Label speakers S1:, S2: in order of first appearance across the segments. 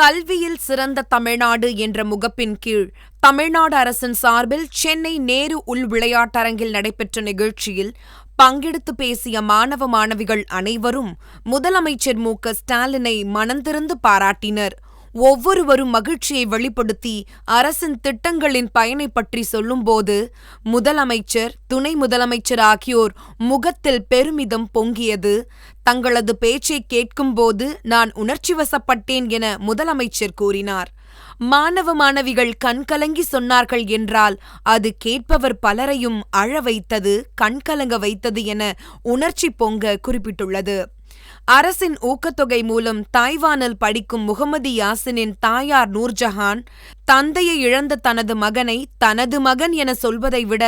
S1: கல்வியில் சிறந்த தமிழ்நாடு என்ற முகப்பின் கீழ் தமிழ்நாடு அரசின் சார்பில் சென்னை நேரு உள் விளையாட்டரங்கில் நடைபெற்ற நிகழ்ச்சியில் பங்கெடுத்து பேசிய மாணவ மாணவிகள் அனைவரும் முதலமைச்சர் மு க ஸ்டாலினை மனந்திருந்து பாராட்டினர். ஒவ்வொருவரும் மகிழ்ச்சியை வெளிப்படுத்தி அரசின் திட்டங்களின் பயனை பற்றி சொல்லும்போது முதலமைச்சர் துணை முதலமைச்சர் ஆகியோர் முகத்தில் பெருமிதம் பொங்கியது. தங்களது பேச்சை கேட்கும்போது நான் உணர்ச்சிவசப்பட்டேன் என முதலமைச்சர் கூறினார். மாணவ மாணவிகள் கண்கலங்கி சொன்னார்கள் என்றால் அது கேட்பவர் பலரையும் அழ வைத்தது கண்கலங்க வைத்தது என உணர்ச்சி பொங்க குறிப்பிட்டுள்ளது. அரசின் ஊக்கத்தொகை மூலம் தாய்வானில் படிக்கும் முகமது யாசினின் தாயார் நூர்ஜஹான் தந்தையை இழந்த தனது மகனை தனது மகன் என சொல்வதை விட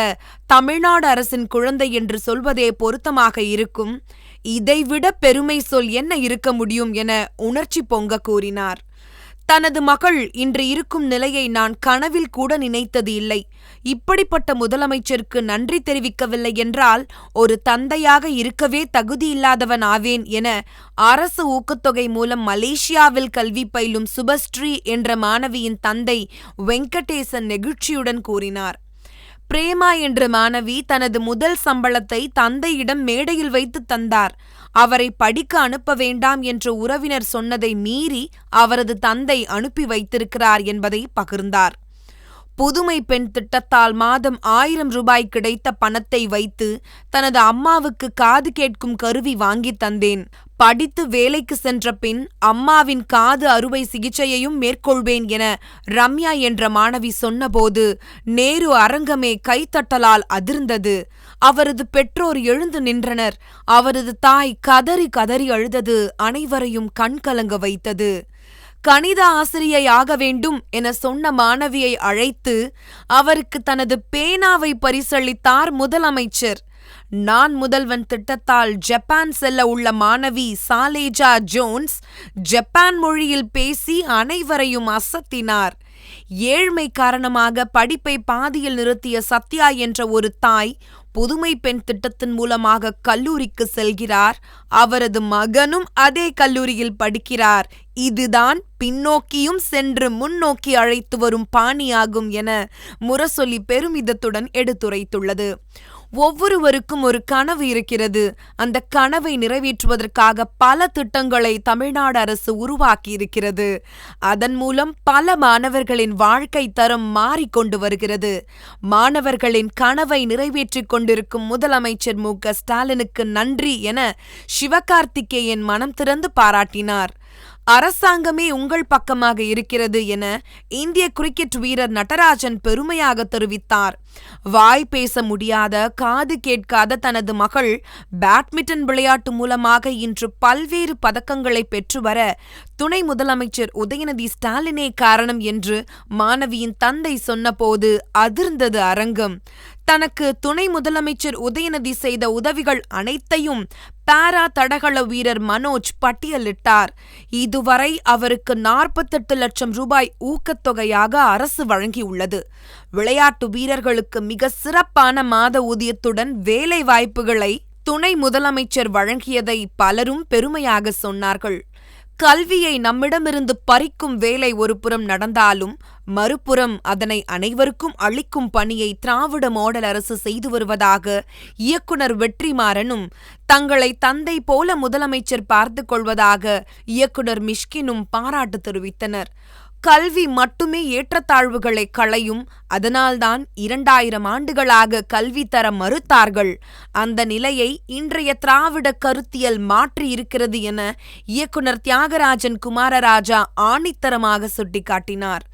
S1: தமிழ்நாடு அரசின் குழந்தை என்று சொல்வதே பொருத்தமாக இருக்கும். இதைவிட பெருமை சொல் என்ன இருக்க முடியும் என உணர்ச்சி பொங்க கூறினார். தனது மகள் இன்று இருக்கும் நிலையை நான் கனவில் கூட நினைத்தது இல்லை. இப்படிப்பட்ட முதலமைச்சருக்கு நன்றி தெரிவிக்கவில்லை என்றால் ஒரு தந்தையாக இருக்கவே தகுதியில்லாதவன் ஆவேன் என அரசு ஊக்கத்தொகை மூலம் மலேசியாவில் கல்வி பயிலும் சுபஸ்ரீ என்ற மாணவியின் தந்தை வெங்கடேசன் நெகிழ்ச்சியுடன் கூறினார். பிரேமா என்ற மாணவி தனது முதல் சம்பளத்தை தந்தையிடம் மேடையில் வைத்து தந்தார். அவரை படிக்க அனுப்ப வேண்டாம் என்று உறவினர் சொன்னதை மீறி அவரது தந்தை அனுப்பி வைத்திருக்கிறார் என்பதை பகிர்ந்தார். புதுமை பெண் திட்டத்தால் மாதம் ஆயிரம் ரூபாய் கிடைத்த பணத்தை வைத்து தனது அம்மாவுக்கு காது கேட்கும் கருவி வாங்கித் தந்தேன். படித்து வேலைக்கு சென்ற பின் அம்மாவின் காது அறுவை சிகிச்சையையும் மேற்கொள்வேன் என ரம்யா என்ற மாணவி சொன்னபோது நேரு அரங்கமே கைத்தட்டலால் அதிர்ந்தது. அவரது பெற்றோர் எழுந்து நின்றனர். அவரது தாய் கதறி கதறி அழுதது அனைவரையும் கண்கலங்க வைத்தது. கணித ஆசிரியை ஆக வேண்டும் என சொன்ன மாணவியை அழைத்து அவருக்கு தனது பேனாவை பரிசளித்தார் முதலமைச்சர். நான் முதல்வன் திட்டத்தால் ஜப்பான் செல்ல உள்ள மாணவி சாலேஜா ஜோன்ஸ் ஜப்பான் மொழியில் பேசி அனைவரையும் அசத்தினார். ஏழ்மை காரணமாக படிப்பை பாதியில் நிறுத்திய சத்யா என்ற ஒரு தாய் புதுமை பெண் திட்டத்தின் மூலமாக கல்லூரிக்கு செல்கிறார். அவரது மகனும் அதே கல்லூரியில் படிக்கிறார். இதுதான் பின்னோக்கியும் சென்று முன்னோக்கி அழைத்து வரும் பாணியாகும் என முரசொலி பெருமிதத்துடன் எடுத்துரைத்துள்ளது. ஒவ்வொருவருக்கும் ஒரு கனவு இருக்கிறது. அந்த கனவை நிறைவேற்றுவதற்காக பல திட்டங்களை தமிழ்நாடு அரசு உருவாக்கியிருக்கிறது. அதன் மூலம் பல மாணவர்களின் வாழ்க்கை தரம் மாறிக்கொண்டு வருகிறது. மாணவர்களின் கனவை நிறைவேற்றிக் கொண்டிருக்கும் முதலமைச்சர் மு. க. ஸ்டாலினுக்கு நன்றி என சிவகார்த்திகேயன் மனம் திறந்து பாராட்டினார். அரசாங்கமே உங்கள் பக்கமாக இருக்கிறது என இந்திய கிரிக்கெட் வீரர் நடராஜன் பெருமையாக தெரிவித்தார். வாய் பேச முடியாத காது கேட்காத தனது மகள் பேட்மிண்டன் விளையாட்டு மூலமாக இன்று பல்வேறு பதக்கங்களை பெற்று வர துணை முதலமைச்சர் உதயநிதி ஸ்டாலினே காரணம் என்று மாணவியின் தந்தை சொன்னபோது அதிர்ந்தது அரங்கம். தனக்கு துணை முதலமைச்சர் உதயநிதி செய்த உதவிகள் அனைத்தையும் பாரா தடகள வீரர் மனோஜ் பட்டியலிட்டார். இதுவரை அவருக்கு நாற்பத்தெட்டு லட்சம் ரூபாய் ஊக்கத்தொகையாக அரசு வழங்கியுள்ளது. விளையாட்டு வீரர்களுக்கு மிக சிறப்பான மாத ஊதியத்துடன் வேலை வாய்ப்புகளை துணை முதலமைச்சர் வழங்கியதை பலரும் பெருமையாக சொன்னார்கள். கல்வியை நம்மிடமிருந்து பறிக்கும் வேலை ஒருபுறம் நடந்தாலும் மறுபுறம் அதனை அனைவருக்கும் அளிக்கும் பணியை திராவிட மாடல் அரசு செய்து வருவதாக இயக்குனர் வெற்றிமாறனும் தங்களை தந்தை போல முதலமைச்சர் பார்த்து கொள்வதாக இயக்குனர் மிஷ்கினும் பாராட்டு தெரிவித்தனர். கல்வி மட்டுமே ஏற்றத்தாழ்வுகளை களையும். அதனால்தான் இரண்டாயிரம் ஆண்டுகளாக கல்வி தர மறுத்தார்கள். அந்த நிலையை இன்றைய திராவிட கருத்தியல் மாற்றி இருக்கிறது என இயக்குனர் தியாகராஜன் குமாரராஜா ஆணித்தரமாக சுட்டிக்காட்டினார்.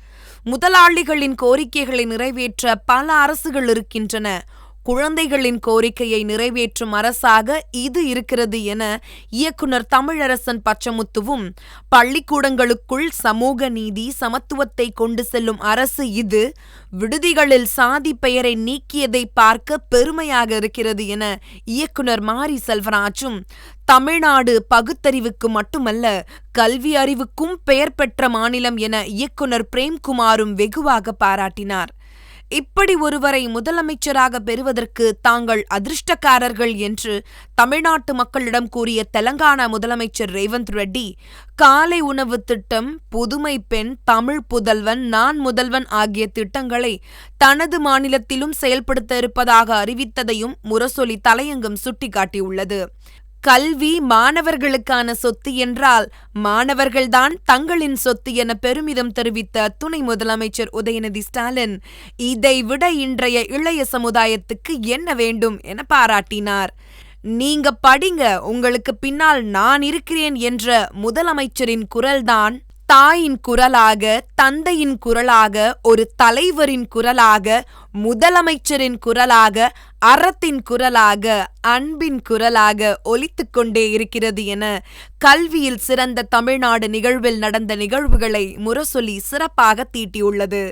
S1: முதலாளிகளின் கோரிக்கைகளை நிறைவேற்ற பல அரசுகள் இருக்கின்றன. குழந்தைகளின் கோரிக்கையை நிறைவேற்றும் அரசாக இது இருக்கிறது என இயக்குனர் தமிழரசன் பச்சமுத்துவும் பள்ளிக்கூடங்களுக்குள் சமூக நீதி சமத்துவத்தை கொண்டு செல்லும் அரசு இது விடுதிகளில் சாதி பெயரை நீக்கியதை பார்க்க பெருமையாக இருக்கிறது என இயக்குனர் மாரி செல்வராஜும் தமிழ்நாடு பகுத்தறிவுக்கு மட்டுமல்ல கல்வி அறிவுக்கும் பெயர் பெற்ற மாநிலம் என இயக்குனர் பிரேம்குமாரும் வெகுவாக பாராட்டினார். இப்படி ஒருவரை முதலமைச்சராக பெறுவதற்கு தாங்கள் அதிர்ஷ்டக்காரர்கள் என்று தமிழ்நாட்டு மக்களிடம் கூறிய தெலங்கானா முதலமைச்சர் ரேவந்த் ரெட்டி காலை உணவு திட்டம் புதுமை பெண் தமிழ் புதல்வன் நான் முதல்வன் ஆகிய திட்டங்களை தனது மாநிலத்திலும் செயல்படுத்த இருப்பதாக அறிவித்ததையும் முரசொலி தலையங்கம் சுட்டிக்காட்டியுள்ளது. கல்வி மாணவர்களுக்கான சொத்து என்றால் மாணவர்கள்தான் தங்களின் சொத்து என பெருமிதம் தெரிவித்த துணை முதலமைச்சர் உதயநிதி ஸ்டாலின். இதைவிட இன்றைய இளைய சமுதாயத்துக்கு என்ன வேண்டும் என பாராட்டினார். நீங்க படிங்க உங்களுக்கு பின்னால் நான் இருக்கிறேன் என்ற முதலமைச்சரின் குரல்தான் தாயின் குரலாக தந்தையின் குரலாக ஒரு தலைவரின் குரலாக முதலமைச்சரின் குரலாக அறத்தின் குரலாக அன்பின் குரலாக ஒலித்துக்கொண்டே இருக்கிறது என கல்வியில் சிறந்த தமிழ்நாடு நிகழ்வில் நடந்த நிகழ்வுகளை முரசொலி சிறப்பாக தீட்டியுள்ளது.